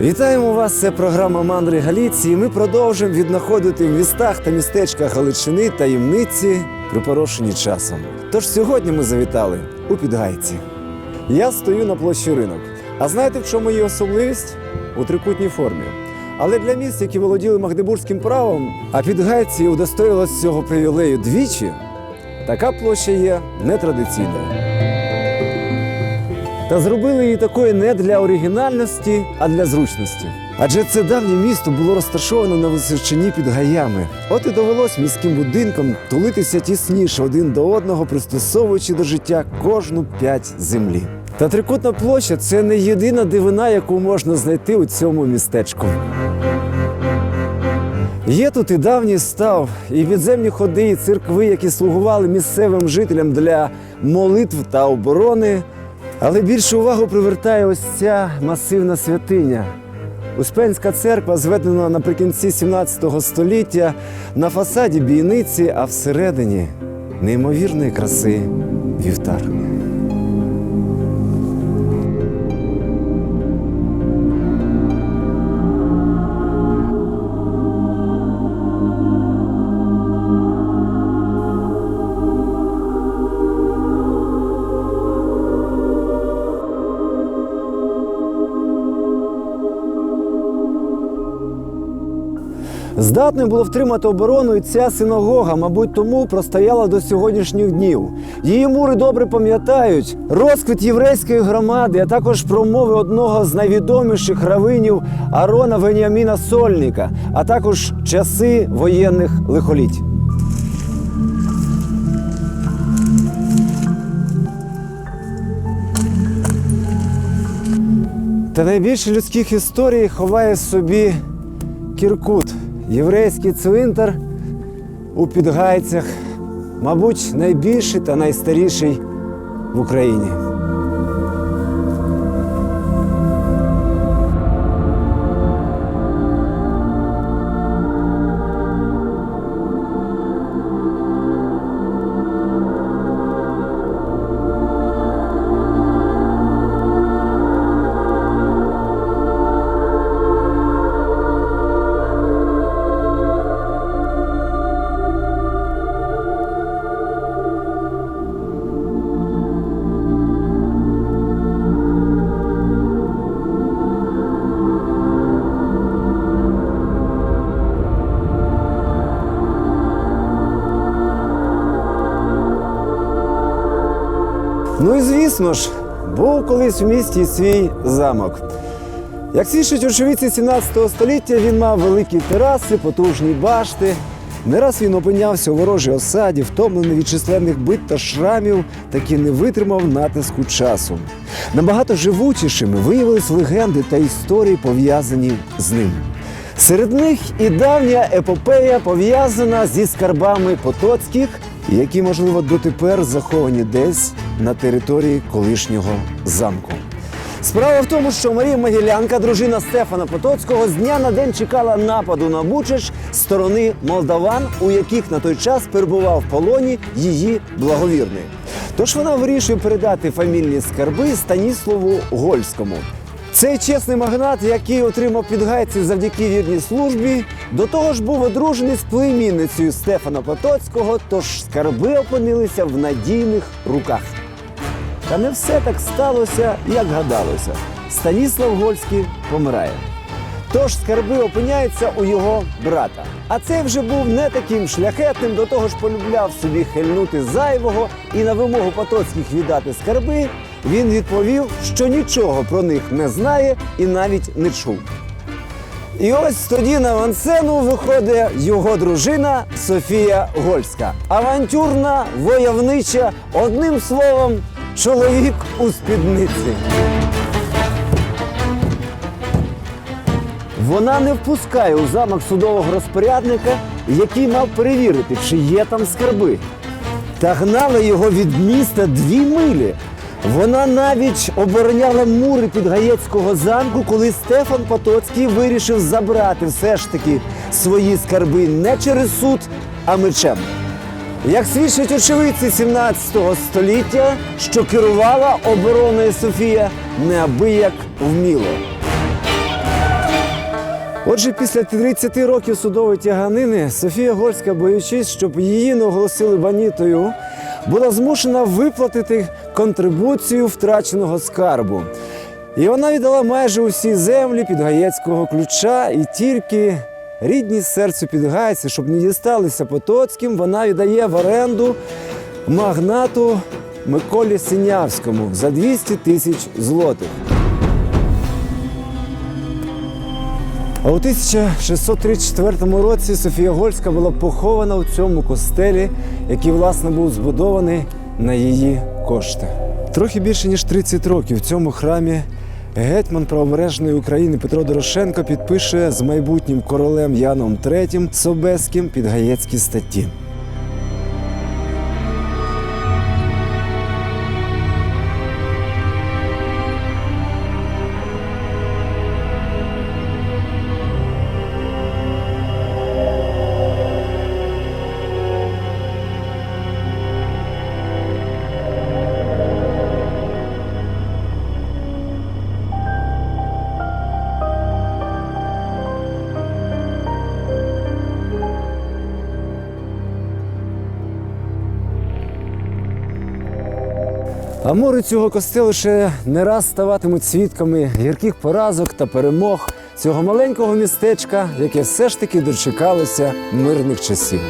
Вітаємо вас! Це програма Мандри Галіції. Ми продовжуємо віднаходити в містах та містечках Галичини таємниці, припорошені часом. Тож сьогодні ми завітали у Підгайці. Я стою на площі ринок. А знаєте, в чому її особливість? У трикутній формі. Але для міст, які володіли магдебурзьким правом, а Підгайці удостоїлось цього привілею двічі, така площа є нетрадиційною. Та зробили її такою не для оригінальності, а для зручності. Адже це давнє місто було розташовано на височині під гаями. От і довелось міським будинкам тулитися тісніше один до одного, пристосовуючи до життя кожну п'ять землі. Та трикутна площа це не єдина дивина, яку можна знайти у цьому містечку. Є тут і давній став, і підземні ходи, і церкви, які слугували місцевим жителям для молитв та оборони. Але більшу увагу привертає ось ця масивна святиня. Успенська церква зведена наприкінці 17 століття на фасаді бійниці, а всередині неймовірної краси вівтар. Здатною було втримати оборону і ця синагога, мабуть, тому простояла до сьогоднішніх днів. Її мури добре пам'ятають розквіт єврейської громади, а також промови одного з найвідоміших равинів Арона Веніаміна Сольника, а також часи воєнних лихоліть. Та найбільше людських історій ховає собі Кіркут, єврейський цвинтар у Підгайцях, мабуть, найбільший та найстаріший в Україні. Звісно ж, був колись в місті свій замок. Як свідчить очевидці 17 століття, він мав великі тераси, потужні башти. Не раз він опинявся у ворожій осаді, втомлений від численних бит та шрамів, таки не витримав натиску часу. Набагато живучішими виявились легенди та історії, пов'язані з ним. Серед них і давня епопея пов'язана зі скарбами Потоцьких, які, можливо, дотепер заховані десь на території колишнього замку. Справа в тому, що Марія Могилянка, дружина Стефана Потоцького, з дня на день чекала нападу на Бучач сторони молдаван, у яких на той час перебував в полоні її благовірний. Тож вона вирішує передати фамільні скарби Станіславу Гольському. Цей чесний магнат, який отримав підгайці завдяки вірній службі, до того ж був одружений з племінницею Стефана Потоцького, тож скарби опинилися в надійних руках. Та не все так сталося, як гадалося. Станіслав Гольський помирає. Тож скарби опиняються у його брата. А цей вже був не таким шляхетним, до того ж полюбляв собі хильнути зайвого і на вимогу Потоцьких віддати скарби. Він відповів, що нічого про них не знає і навіть не чув. І ось тоді на авансцену виходить його дружина Софія Гольська. Авантюрна, войовнича, одним словом, чоловік у спідниці. Вона не впускає у замок судового розпорядника, який мав перевірити, чи є там скарби. Та гнала його від міста дві милі. Вона навіть обороняла мури під Гаєцького замку, коли Стефан Потоцький вирішив забрати все ж таки свої скарби не через суд, а мечем. Як свідчать очевидці 17 століття, що керувала обороною Софія неабияк вміло. Отже, після 30 років судової тяганини Софія Гольська, боючись, щоб її не оголосили банітою, була змушена виплатити контрибуцію втраченого скарбу. І вона віддала майже усі землі підгаєцького ключа, і тільки рідні серцю підгайці, щоб не дісталися Потоцьким, вона віддає в оренду магнату Миколі Синявському за 200 тисяч злотих. А у 1634 році Софія Гольська була похована у цьому костелі, який власне був збудований на її кошти. Трохи більше ніж 30 років в цьому храмі гетьман правобережної України Петро Дорошенко підпише з майбутнім королем Яном III Собеським підгаєцькі статті. А мури цього костелу лише не раз ставатимуть свідками гірких поразок та перемог цього маленького містечка, яке все ж таки дочекалося мирних часів.